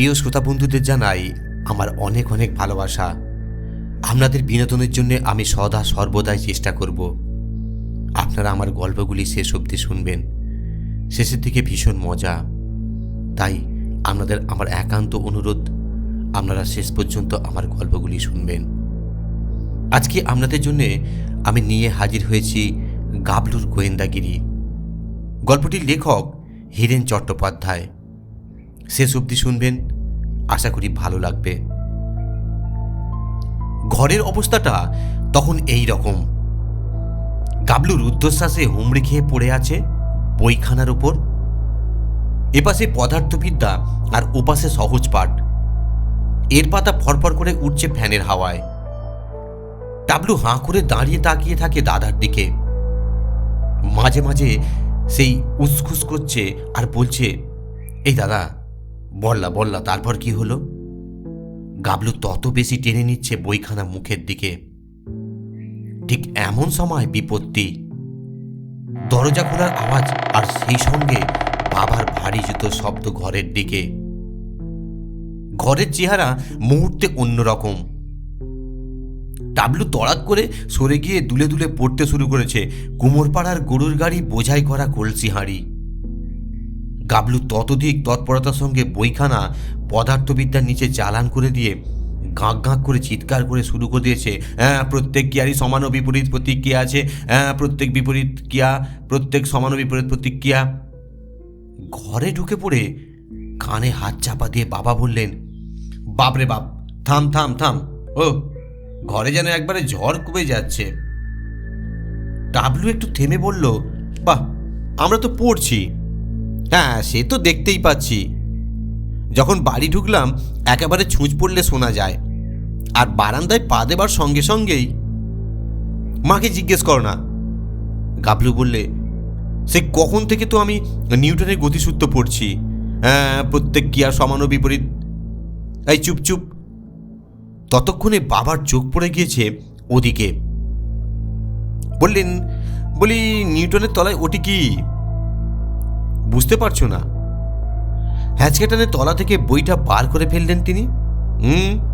প্রিয় শ্রোতা বন্ধুদের জানাই আমার অনেক অনেক ভালোবাসা। আপনাদের বিনোদনের জন্য আমি সদা সর্বদাই চেষ্টা করব। আপনারা আমার গল্পগুলি শেষ অবধি শুনবেন। শেষের দিকে ভীষণ মজা। তাই আপনাদের আমার একান্ত অনুরোধ, আপনারা শেষ পর্যন্ত আমার গল্পগুলি শুনবেন। আজকে আপনাদের জন্যে আমি নিয়ে হাজির হয়েছি গাবলুর গোয়েন্দাগিরি। গল্পটির লেখক হীরেন চট্টোপাধ্যায়। শেষ অবধি শুনবেন। আশা করি ভালো লাগবে। ঘরের অবস্থাটা তখন এই রকম। গাবলু রুদ্ধশ্বাসে হুমড়ি খেয়ে পড়ে আছে বইখানার উপর। এপাশে পদার্থবিদ্যা আর ওপাশে সহজ পাঠ। এর পাতা ফরফর করে উঠছে ফ্যানের হাওয়ায়। টাবলু হাঁ করে দাঁড়িয়ে তাকিয়ে থাকে দাদার দিকে। মাঝে মাঝে সেই উসখুস করছে আর বলছে, এই দাদা বললা বললা, তারপর কি হলো? গাবলু তত বেশি টেনে নিচ্ছে বইখানা মুখের দিকে। ঠিক এমন সময় বিপত্তি। দরজা খোলার আওয়াজ আর সেই সঙ্গে বাবার ভারী জুতো শব্দ ঘরের দিকে। ঘরের চেহারা মুহূর্তে অন্যরকম। টাবলু তড়াক করে সরে গিয়ে দুলে দুলে পড়তে শুরু করেছে। কুমোরপাড়ার গরুর গাড়ি বোঝাই করা কলসি হাঁড়ি গাবলু ততধিক তৎপরতার সঙ্গে বইখানা, পদার্থবিদ্যার নিচে চালান করে দিয়ে গাঁক গাঁক করে চিৎকার করে শুরু করে দিয়েছে। হ্যাঁ প্রত্যেক ক্রিয়ারই সমান ও বিপরীত প্রতিক্রিয়া আছে। হ্যাঁ প্রত্যেক বিপরীত ক্রিয়া, প্রত্যেক সমান ও বিপরীত প্রতিক্রিয়া। ঘরে ঢুকে পড়ে কানে হাত চাপা দিয়ে বাবা বললেন, বাপরে বাপ, থাম থাম থাম। ও, ঘরে যেন একবারে ঝড় কমে যাচ্ছে। ডাবলু একটু থেমে বলল, বাহ, আমরা তো পড়ছি। হ্যাঁ সে তো দেখতেই পাচ্ছি। যখন বাড়ি ঢুকলাম, একেবারে ছুঁচ পড়লে শোনা যায়। আর বারান্দায় পা দেবার সঙ্গে সঙ্গেই মাকে জিজ্ঞেস করো না। গাবলু বললে, সে কখন থেকে তো আমি নিউটনের গতিসূত্র পড়ছি? হ্যাঁ প্রত্যেক ক্রিয়া সমান বিপরীত। এই চুপ চুপ। ততক্ষণে বাবার চোখ পড়ে গিয়েছে ওদিকে। বললেন, বলি, নিউটনের তলায় ওটি কি? বুঝতে পারছ না? হ্যাচকেটানের তলা থেকে বইটা বার করে ফেললেন তিনি। হুম,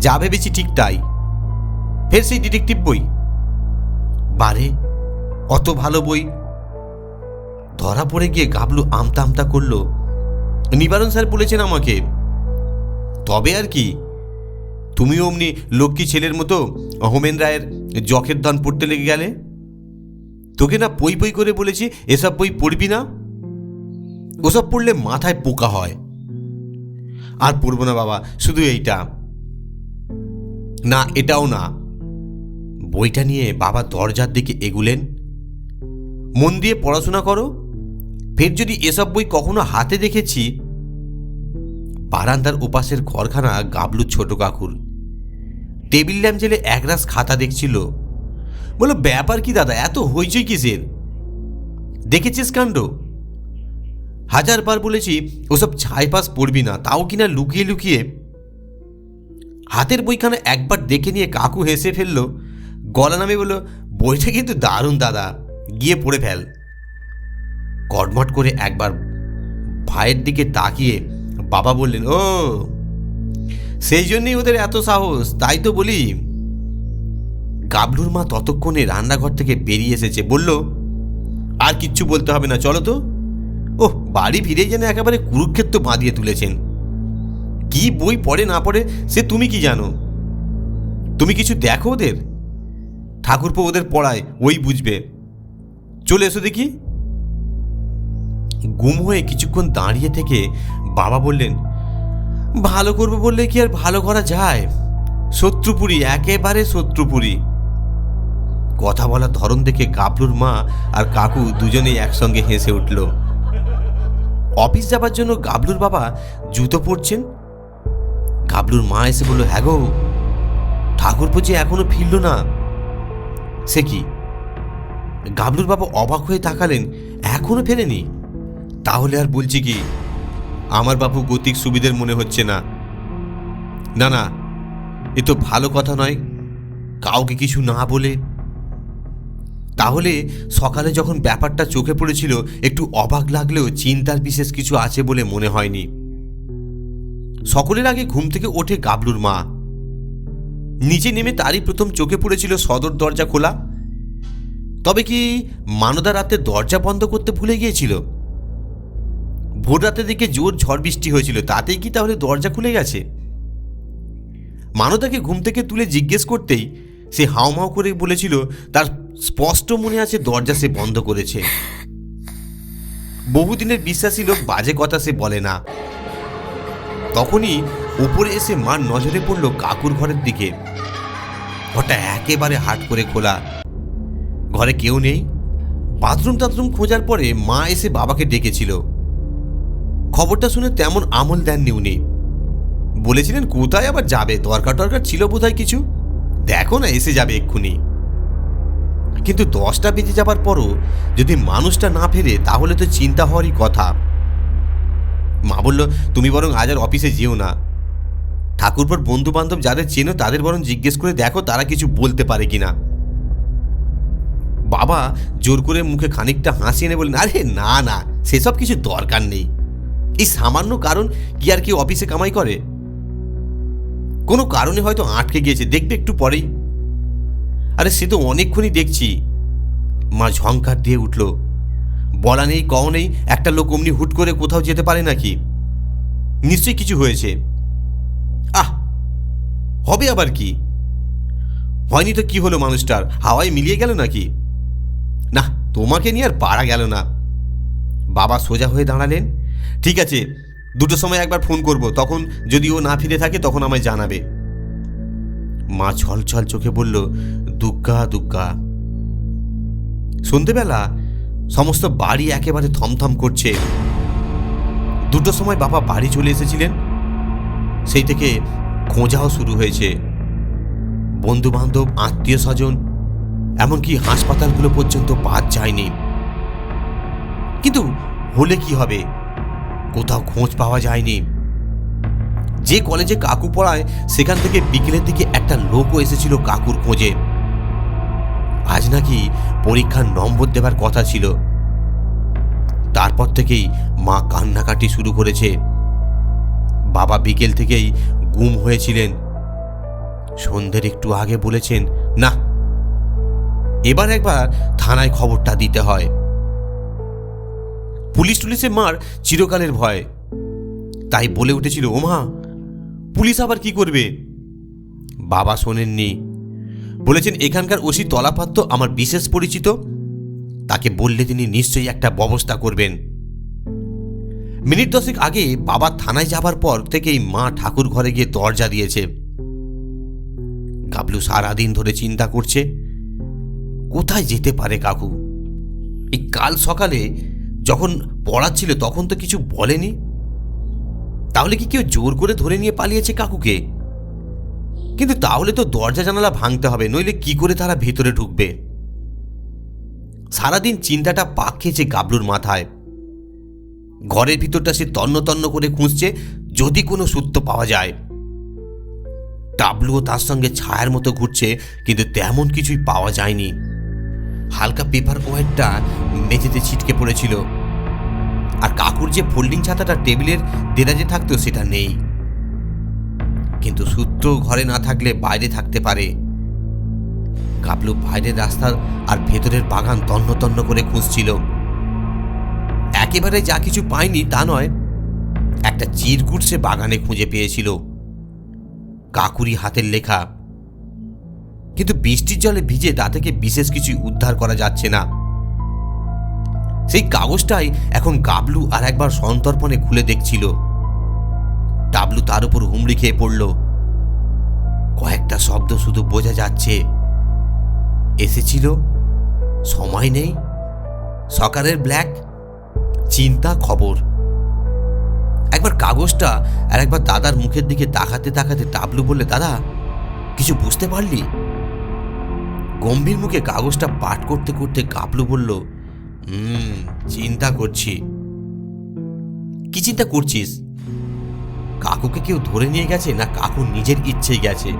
যা ভেবেছি ঠিক তাই। ফের সেই ডিটেকটিভ বই। বারে, অত ভালো বই। ধরা পড়ে গিয়ে গাবলু আমতা আমতা করল। নিবারণ স্যার বলেছেন আমাকে। তবে আর কি, তুমিও অমনি লক্ষ্মী ছেলের মতো হোমেন রায়ের জখের দান পড়তে লেগে গেলে? তোকে না পই পই করে বলেছি, এসব বই পড়বি না? ওসব পড়লে মাথায় পোকা হয়। আর পড়ব না বাবা, শুধু এইটা। না, এটাও না। বইটা নিয়ে বাবা দরজার দিকে এগুলেন। মন দিয়ে পড়াশোনা করো। ফের যদি এসব বই কখনো হাতে দেখেছি, বারান্দার ওপাশের ঘরখানা গাবলু ছোট কাকুর। টেবিল ল্যাম্প জেলে একরাশ খাতা দেখছিল। বলো ব্যাপার কি দাদা, এত হইচই কিসের? দেখেছিস কাণ্ড? হাজারবার বলেছি, ওসব ছাইপাস পড়বি না, তাও কিনা লুকিয়ে লুকিয়ে? হাতের বইখানা একবার দেখে নিয়ে কাকু হেসে ফেলল। গলা নামে বলল, বইটা কিন্তু দারুণ দাদা, গিয়ে পড়ে ফেল। কটমট করে একবার ভাইয়ের দিকে তাকিয়ে বাবা বললেন, ও, সেই জন্যই ওদের এত সাহস, তাই তো বলি। গাবলুর মা ততক্ষণে রান্নাঘর থেকে বেরিয়ে এসেছে, বলল, আর কিচ্ছু বলতে হবে না, চলো তো। ও বাড়ি ফিরে যেন একেবারে কুরুক্ষেত্র বাঁধিয়ে তুলেছেন। কি বই পড়ে না পড়ে, সে তুমি কি জানো? তুমি কিছু দেখো ওদের? ঠাকুরপো ওদের পড়ায়, ওই বুঝবে। চলে এসো দেখি। গুম হয়ে কিছুক্ষণ দাঁড়িয়ে থেকে বাবা বললেন, ভালো করব বললে কি আর ভালো করা যায়? শত্রুপুরি, একেবারে শত্রুপুরি। কথা বলার ধরন দেখে গাবলুর মা আর কাকু দুজনেই একসঙ্গে হেসে উঠল। অফিস যাবার জন্য গাবলুর বাবা জুতো পরছেন। গাবলুর মা এসে বলল হ্যাঁ গো ঠাকুরপো যে এখনও ফিরল না। সে কি? গাবলুর বাবা অবাক হয়ে তাকালেন, এখনও ফেরেনি? তাহলে আর বলছি কি, আমার বাবু গতিক সুবিধের মনে হচ্ছে না। না না, এ তো ভালো কথা নয়। কাউকে কিছু না বলে তাহলে সকালে যখন ব্যাপারটা চোখে পড়েছিল, একটু অবাক লাগলেও চিন্তার বিশেষ কিছু আছে বলে মনে হয়নি। সকলের আগে ঘুম থেকে ওঠে গাবলুর মা। নিচে নেমে তারই প্রথম চোখে পড়েছিল সদর দরজা খোলা। তবে কি মানদা রাতে দরজা বন্ধ করতে ভুলে গিয়েছিল? ভোর রাতের দিকে জোর ঝড় বৃষ্টি হয়েছিল, তাতেই কি তাহলে দরজা খুলে গেছে? মানদাকে ঘুম থেকে তুলে জিজ্ঞেস করতেই সে হাওমাও করে বলেছিল, তার স্পষ্ট মনে আছে দরজা সে বন্ধ করেছে। বহুদিনের বিশ্বাসী লোক বাজে কথা সে বলে না। তখনই উপরে এসে মার নজরে পড়ল কাকুর ঘরের দিকে। ঘরটা একেবারে হাট করে খোলা। ঘরে কেউ নেই। বাথরুম টাথরুম খোঁজার পরে মা এসে বাবাকে ডেকেছিল। খবরটা শুনে তেমন আমল দেননি উনি। বলেছিলেন, কোথায় আবার যাবে? দরকার টরকার ছিল বোধহয় কিছু? দেখো না এসে যাবে এক্ষুনি। কিন্তু দশটা বেজে যাবার পরও যদি মানুষটা না ফেরে, তাহলে তো চিন্তা হওয়ারই কথা। মা বলল, তুমি বরং আজ আর অফিসে যেও না। ঠাকুরপর বন্ধু বান্ধব যাদের চেনো, তাদের বরং জিজ্ঞেস করে দেখো তারা কিছু বলতে পারে কিনা। বাবা জোর করে মুখে খানিকটা হাসি এনে বললেন, আরে না না, সেসব কিছু দরকার নেই। এই সামান্য কারণ কি আর কি অফিসে কামাই করে? কোনো কারণে হয়তো আটকে গিয়েছে, দেখবে একটু পরেই। আরে, সে তো অনেকক্ষণই দেখছি। মা ঝঙ্কার দিয়ে উঠল। বলা নেই, কও নেই, একটা লোক অমনি হুট করে কোথাও যেতে পারে নাকি? নিশ্চয়ই কিছু হয়েছে। আহ, হবে আবার কি? হয়নি তো কি হলো মানুষটার? হাওয়ায় মিলিয়ে গেল নাকি? না, তোমাকে নিয়ে আর পারা গেল না। বাবা সোজা হয়ে দাঁড়ালেন। ঠিক আছে দুটো সময় একবার ফোন করব, তখন যদি ও না ফিরে থাকে, তখন আমায় জানাবে। মা ছল ছল চোখে বলল, দুগ্গা দুগ্গা। সন্ধেবেলা সমস্ত বাড়ি একেবারে থমথম করছে। দুটো সময় বাবা বাড়ি চলে এসেছিলেন। সেই থেকে খোঁজাও শুরু হয়েছে। বন্ধু বান্ধব আত্মীয় স্বজন, এমনকি হাসপাতালগুলো পর্যন্ত বাদ যায়নি। কিন্তু হলে কি হবে? কোথাও খোঁজ পাওয়া যায়নি। যে কলেজে কাকু পড়ায়, সেখান থেকে বিকেলের দিকে একটা লোকও এসেছিল কাকুর খোঁজে। আজ নাকি পরীক্ষার নম্বর দেবার কথা ছিল। তারপর থেকেই মা কান্নাকাটি শুরু করেছে। বাবা বিকেল থেকেই গুম হয়েছিলেন। সন্ধ্যের একটু আগে বলেছেন, না, এবার একবার থানায় খবরটা দিতে হয়। পুলিশ টুলিশে মার চিরকালের ভয়। তাই বলে উঠেছিল, ওমা, পুলিশ আবার কি করবে? বাবা শোনেননি। বলেছেন, এখানকার ওসি তলাপাত্র আমার বিশেষ পরিচিত। তাকে বললে তিনি নিশ্চয়ই একটা ব্যবস্থা করবেন। মিনিট দশেক আগে বাবা থানায় যাবার পর থেকেই মা ঠাকুর ঘরে গিয়ে দরজা দিয়েছে। গাবলু সারাদিন ধরে চিন্তা করছে, কোথায় যেতে পারে কাকু? এই কাল সকালে যখন পড়াচ্ছিল তখন তো কিছু বলেনি। তাহলে কি কেউ জোর করে ধরে নিয়ে পালিয়েছে কাকুকে? কিন্তু তাহলে তো দরজা জানালা ভাঙতে হবে, নইলে কি করে তারা ভেতরে ঢুকবে? সারাদিন চিন্তাটা পাক খেয়েছে গাবলুর মাথায়। ঘরের ভিতরটা সে তন্ন তন্ন করে খুঁজছে, যদি কোনো সূত্র পাওয়া যায়। টাবলুও তার সঙ্গে ছায়ার মতো ঘুরছে, কিন্তু তেমন কিছুই পাওয়া যায়নি। হালকা পেপার ওয়েটটা মেঝেতে ছিটকে পড়েছিল। আর কাকুর যে ফোল্ডিং ছাতাটা টেবিলের দেরাজে থাকতো সেটা নেই। কিন্তু সূত্র ঘরে না থাকলে বাইরে থাকতে পারে। কাবলু বাইরের রাস্তার আর ভেতরের বাগান তন্ন তন্ন করে খুঁজছিল। একেবারে যা কিছু পায়নি তা নয়, একটা চিরকুট সে বাগানে খুঁজে পেয়েছিল। কাকুরি হাতের লেখা। কিন্তু বৃষ্টির জলে ভিজে তা থেকে বিশেষ কিছু উদ্ধার করা যাচ্ছে না। সেই কাগজটাই এখন গাবলু আর একবার সন্তর্পণে খুলে দেখছিল। ডাবলু তার উপর হুমড়ি খেয়ে পড়ল। কয়েকটা শব্দ শুধু বোঝা যাচ্ছে। এসেছিল? সময় নেই? সকালের ব্ল্যাক? চিন্তা খবর। একবার কাগজটা আর একবার দাদার মুখের দিকে তাকাতে তাকাতে টাবলু বললে, দাদা, কিছু বুঝতে পারলি? গম্ভীর মুখে কাগজটা পাঠ করতে করতে কাবলু বলল হুম, চিন্তা করছি। কি চিন্তা করছিস? কাকুকে কেউ ধরে নিয়ে গেছে না কাকু নিজের ইচ্ছেই গেছে?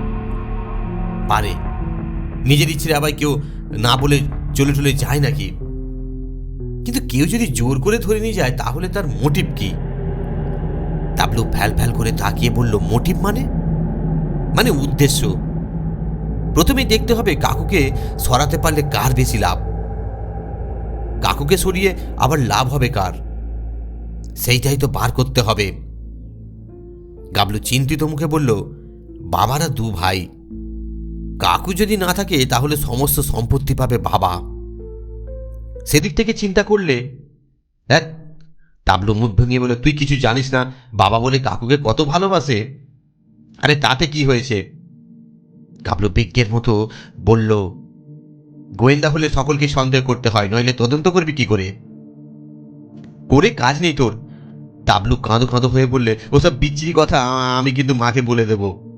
পারে। নিজের ইচ্ছে আবার কেউ না বলে চলে চলে যায় নাকি? কিন্তু কেউ যদি জোর করে ধরে নিয়ে যায়, তাহলে তার মোটিভ কি? তা গাবলু ফ্যাল ফ্যাল করে তাকিয়ে বলল মোটিভ মানে? মানে উদ্দেশ্য। প্রথমেই দেখতে হবে কাকুকে সরাতে পারলে কার বেশি লাভ? কাকুকে সরিয়ে আবার লাভ হবে কার? সেইটাই তো বার করতে হবে। গাবলু চিন্তিত মুখে বলল, বাবারা দু ভাই। কাকু যদি না থাকে, তাহলে সমস্ত সম্পত্তি পাবে বাবা। সেদিক থেকে চিন্তা করলে এক তাবলু মুখ ভেঙে বলে তুই কিছু জানিস না, বাবা বলে কাকুকে কত ভালোবাসে? আরে তাতে কি হয়েছে? গাবলু বিজ্ঞের মতো বলল গোয়েন্দা হলে সকলকে সন্দেহ করতে হয়, নইলে তদন্ত করবি কি করে? করে কাজ নেই তোর। তাবলু কাঁদো কাঁদো হয়ে বললে, ওসব বিচ্ছিরি কথা আমি কিন্তু মাকে বলে দেব।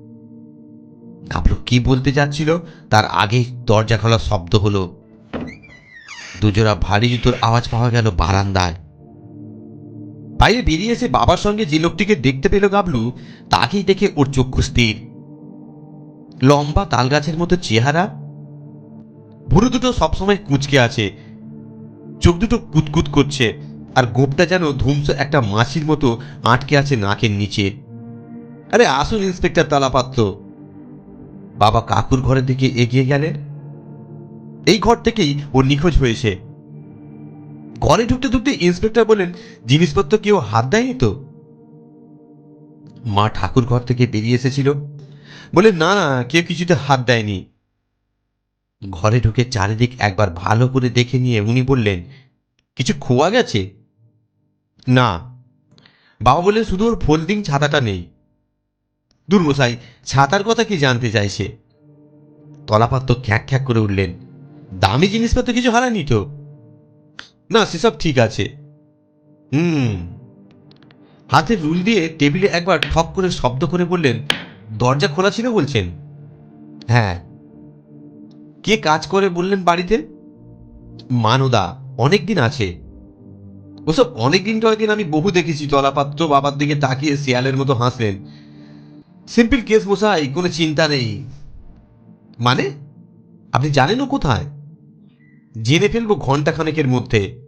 গাবলু কি বলতে যাচ্ছিল? তার আগেই দরজা খোলার শব্দ হলো। দুজোড়া ভারী জুতোর আওয়াজ পাওয়া গেল বারান্দায়। বাইরে বেরিয়ে এসে বাবার সঙ্গে যে লোকটিকে দেখতে পেল গাবলু তাকেই দেখে ওর চক্ষু স্থির। লম্বা তালগাছের মতো চেহারা ভুরু দুটো সবসময় কুচকে আছে। চোখ দুটো কুতকুত করছে, আর গোপটা যেন ধুমস একটা মাছির মতো আটকে আছে নাকের নিচে। আরে, আসুন, ইন্সপেক্টর তালাপাত্র। বাবা কাকুর ঘরের দিকে এগিয়ে গেলেন। এই ঘর থেকেই ও নিখোঁজ হয়েছে। ঘরে ঢুকতে ঢুকতে ইন্সপেক্টর বলেন জিনিসপত্র কেউ হাত দেয়নি তো? মা ঠাকুর ঘর থেকে বেরিয়ে এসেছিল। বলে না না, কেউ কিছুতে হাত দেয়নি। ঘরে ঢুকে চারিদিক একবার ভালো করে দেখে নিয়ে উনি বললেন, কিছু খোয়া গেছে? না। বাবা বললেন, শুধু ওর ফোল্ডিং ছাতাটা নেই। দুর্মশাই, ছাতার কথা কি জানতে চাইছে? তলাপাত্র খ্যাক খ্যাক করে উঠলেন, দামি জিনিসপত্র কিছু হারায়নি তো? না, সেসব ঠিক আছে। হুম। হাতে রুল দিয়ে টেবিলে একবার ঠক করে শব্দ করে বললেন, দরজা খোলা ছিল বলছেন? হ্যাঁ। কে কাজ করে বললেন বাড়িতে? মানদা অনেক দিন আছে। ওসব অনেক দিন টয়দিন আমি বহু দেখেছি তলাপাত্র বাবার দিকে তাকিয়ে শিয়ালের মতো হাসলেন। সিম্পল কেস মশাই, কোনো চিন্তা নেই। মানে? আপনি জানেন ও কোথায়? জেনে ফেলব ঘণ্টা খানেকের মধ্যে।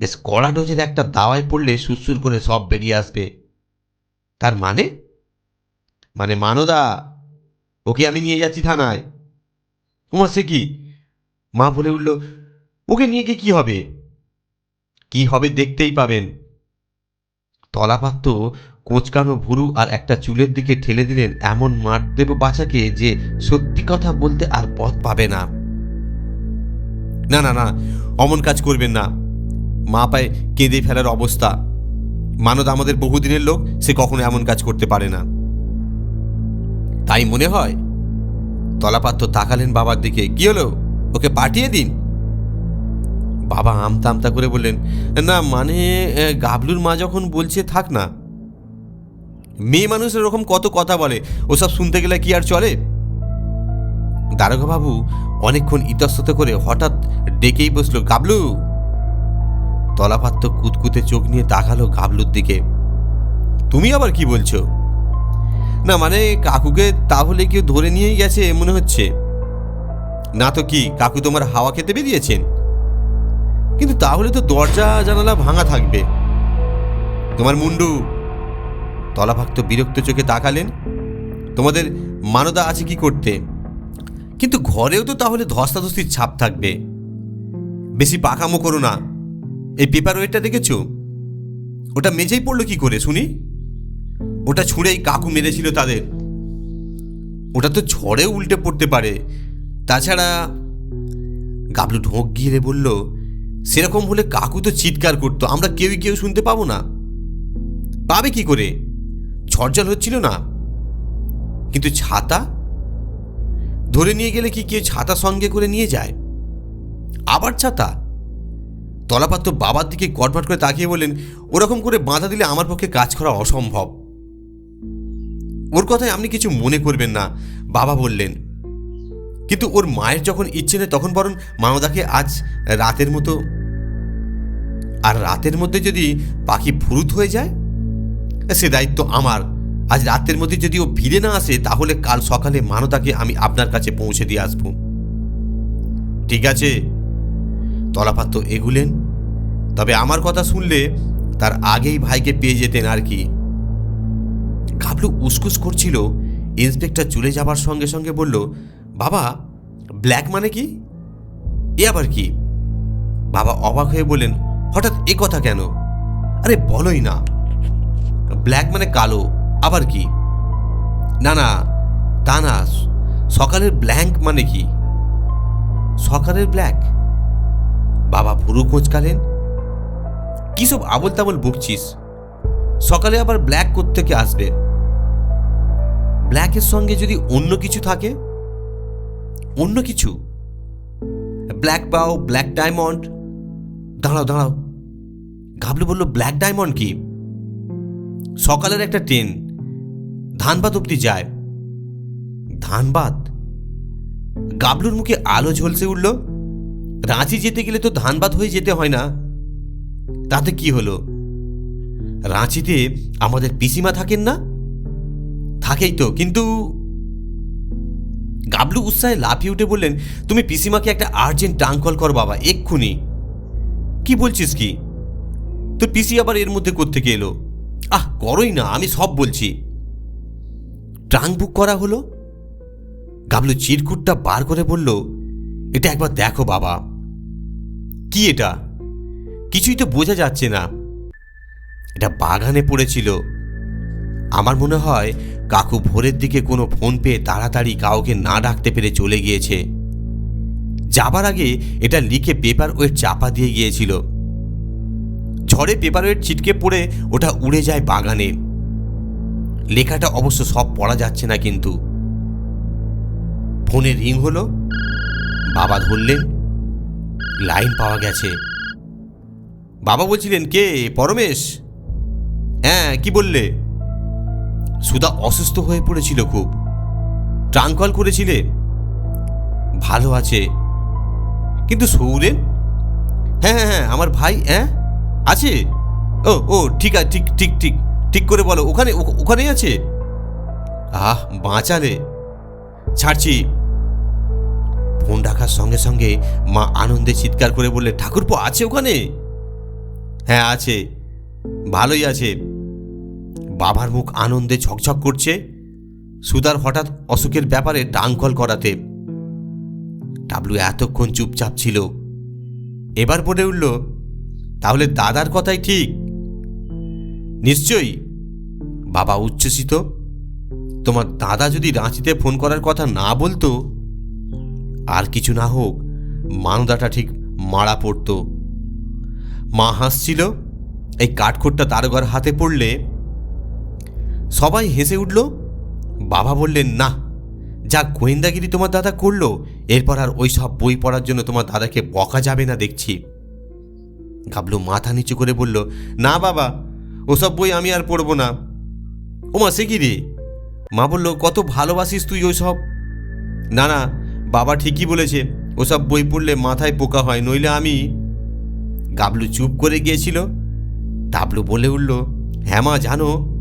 বেশ, কড়া ডোজের একটা দাওয়ায় পড়লে সুরসুর করে সব বেরিয়ে আসবে। তার মানে? মানে মানদা, ওকে আমি নিয়ে যাচ্ছি থানায়। তোমার সে কি? মা বলে উঠল, ওকে নিয়ে গিয়ে কি হবে? কি হবে দেখতেই পাবেন। তলাপাত্র কোঁচকানো ভুরু আর একটা চুলের দিকে ঠেলে দিলেন এমন মার দেব বাছাকে যে সত্যি কথা বলতে আর পথ পাবে না। না না না, অমন কাজ করবেন না। মা পায়ে কেঁদে ফেলার অবস্থা। মানদ আমাদের বহুদিনের লোক, সে কখনো এমন কাজ করতে পারে না। তাই মনে হয়? তলাপাত্র তাকালেন বাবার দিকে। কি হলো? ওকে পাঠিয়ে দিন। বাবা আমতা আমতা করে বললেন, না মানে গাবলুর মা যখন বলছে, থাক না। মেয়ে মানুষ এরকম কত কথা বলে, ওসব শুনতে গেলে কি আর চলে? দারোগাবাবু অনেকক্ষণ ইতস্তত করে হঠাৎ ডেকেই বসল, গাবলু! তলাপাত্র কুতকুতে চোখ নিয়ে তাকালো গাবলুর দিকে। তুমি আবার কি বলছো? না মানে কাকুকে তাহলে কেউ ধরে নিয়েই গেছে মনে হচ্ছে। না তো কি, কাকু তোমার হাওয়া খেতে বেরিয়েছেন? কিন্তু তাহলে তো দরজা, জানালা ভাঙা থাকবে। তোমার মুন্ডু, তলাভাক্ত বিরক্ত চোখে তাকালেন। তোমাদের মানদা আছে কি করতে? কিন্তু ঘরেও তো তাহলে ধস্তাধস্তির ছাপ থাকবে। বেশি পাকামো করো না। এই পেপার ওয়েটটা দেখেছ? ওটা মেঝেই পড়ল কি করে, শুনি? ওটা ছুঁড়েই কাকু মেরেছিল তাদের। ওটা তো ঝড়েও উল্টে পড়তে পারে। তাছাড়া গাবলু ঢোক গিয়ে বলল, সেরকম হলে কাকু তো চিৎকার করতো, আমরা কেউই কেউ শুনতে পাবো না। পাবে কি করে? ঝড়জল হচ্ছিল না। কিন্তু ছাতা? ধরে নিয়ে গেলে কি কেউ ছাতা সঙ্গে করে নিয়ে যায়? আবার ছাতা? তলাপাত্র বাবার দিকে কটমাট করে তাকিয়ে বললেন, ওরকম করে বাঁধা দিলে আমার পক্ষে কাজ করা অসম্ভব। ওর কথায় আপনি কিছু মনে করবেন না, বাবা বললেন। কিন্তু ওর মায়ের যখন ইচ্ছে নেই, তখন বরং মানদাকে আজ রাতের মতো, আর রাতের মধ্যে যদি পাখি ফুরুত হয়ে যায়, সে দায়িত্ব আমার। আজ রাতের মধ্যে যদি ও ফিরে না আসে, তাহলে কাল সকালে মানতাকে আমি আপনার কাছে পৌঁছে দিয়ে আসব। ঠিক আছে, তলাপাত্র এগুলেন। তবে আমার কথা শুনলে তার আগেই ভাইকে পেয়ে যেতেন আর কি। গাবলু উসকুস করছিল। ইন্সপেক্টর চলে যাবার সঙ্গে সঙ্গে বলল, বাবা, ব্ল্যাক মানে কি? এ আবার কি? বাবা অবাক হয়ে বললেন, হঠাৎ এ কথা কেন? আরে বলোই না। ব্ল্যাক মানে কালো, আবার কি? না না, তা না, সকালের ব্ল্যাঙ্ক মানে কি? সকালের ব্ল্যাক? বাবা, ভুরু কোঁচকালেন কি সব আবল তাবল বকছিস সকালে আবার ব্ল্যাক কোত্থেকে আসবে? ব্ল্যাকের সঙ্গে যদি অন্য কিছু থাকে? অন্য কিছু? ব্ল্যাক পাও, ব্ল্যাক ডায়মন্ড। দাঁড়াও দাঁড়াও। ঘাবলু বলল, ব্ল্যাক ডায়মন্ড কি? সকালের একটা ট্রেন ধানবাদ অব্দি যায়। ধানবাদ গাবলুর মুখে আলো ঝলসে উঠল। রাঁচি যেতে গেলে তো ধানবাদ হয়ে যেতে হয় না। তাতে কি হলো? রাঁচিতে আমাদের পিসিমা থাকেন না? থাকেই তো, কিন্তু গাবলু উৎসাহে লাফিয়ে উঠে বললেন, তুমি পিসিমাকে একটা আর্জেন্ট টাং কল কর বাবা, এক্ষুনি। কি বলছিস কি? তোর পিসি আবার এর মধ্যে কোত্থেকে এলো? আহ, করই না, আমি সব বলছি। ট্রাং বুক করা হলো? গাবলু চিরকুটটা বার করে বলল, এটা একবার দেখো বাবা। কি এটা? কিছুই তো বোঝা যাচ্ছে না। এটা বাগানে পড়েছিল। আমার মনে হয় কাকু ভোরের দিকে কোনো ফোন পেয়ে তাড়াতাড়ি কাউকে না ডাকতে পেরে চলে গিয়েছে। যাবার আগে এটা লিখে পেপার ওয়েট চাপা দিয়ে গিয়েছিল। ঝড়ে পেপার ওয়েট ছিটকে পড়ে ওটা উড়ে যায় বাগানে। লেখাটা অবশ্য সব পড়া যাচ্ছে না কিন্তু। ফোনে রিং হলো, বাবা ধরলেন, লাইন পাওয়া গেছে। বাবা বলছিলেন, কে? পরমেশ? হ্যাঁ কি বললে? সুধা অসুস্থ হয়ে পড়েছিল খুব। ট্রাঙ্ক কল করেছিলে? ভালো আছে। কিন্তু সৌরেন হ্যাঁ হ্যাঁ হ্যাঁ আমার ভাই হ্যাঁ? আছে? ও ও, ঠিক আছে, ঠিক ঠিক ঠিক ঠিক করে বলো, ওখানে ওখানেই আছে? আহ, বাঁচালে। ছাড়ছি। ফোন রাখার সঙ্গে সঙ্গে মা আনন্দে চিৎকার করে বললে, ঠাকুরপো, আছে ওখানে? হ্যাঁ আছে। ভালোই আছে। বাবার মুখ আনন্দে ঝকঝক করছে। সুদার হঠাৎ অসুখের ব্যাপারে ডাংকল করাতে। ডাবলু এতক্ষণ চুপচাপ ছিল। এবার বলে উঠল, তাহলে দাদার কথাই ঠিক? নিশ্চয়ই। বাবা উচ্ছ্বসিত। তোমার দাদা যদি রাঁচিতে ফোন করার কথা না বলতো? আর কিছু না হোক, মানদাটা ঠিক মারা পড়তো। মা হাসছিল? এই কাঠখোট্টা দারোগার হাতে পড়লে সবাই হেসে উঠল, বাবা বললেন, না, যা গোয়েন্দাগিরি তোমার দাদা করল, এরপর আর ওই সব বই পড়ার জন্য তোমার দাদাকে বকা যাবে না দেখছি। গাবলু মাথা নিচু করে বলল, না বাবা, ওসব বই আমি আর পড়ব না। ওমা, সে কি রে? মা বলল, কত ভালোবাসিস তুই ওই সব? না না, বাবা ঠিকই বলেছে, ওসব বই পড়লে মাথায় পোকা হয়, নইলে আমি গাবলু চুপ করে গিয়েছিল। ডাবলু বলে উঠল হ্যাঁ মা, জানো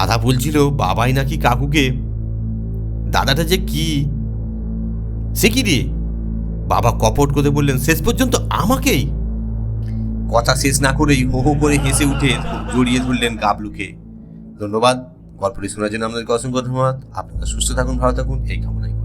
দাদা বলছিল, বাবাই নাকি কাকুকে? দাদাটা যে কি? সে কি রে বাবা কপট করে বললেন, শেষ পর্যন্ত আমাকেই। কথা শেষ না করেই হো হো করে হেসে উঠে জড়িয়ে ধরলেন গাবলুকে। ধন্যবাদ, গল্পটি শোনার জন্য আপনাদেরকে অসংখ্য ধন্যবাদ। আপনারা সুস্থ থাকুন, ভালো থাকুন, এই কামনাই।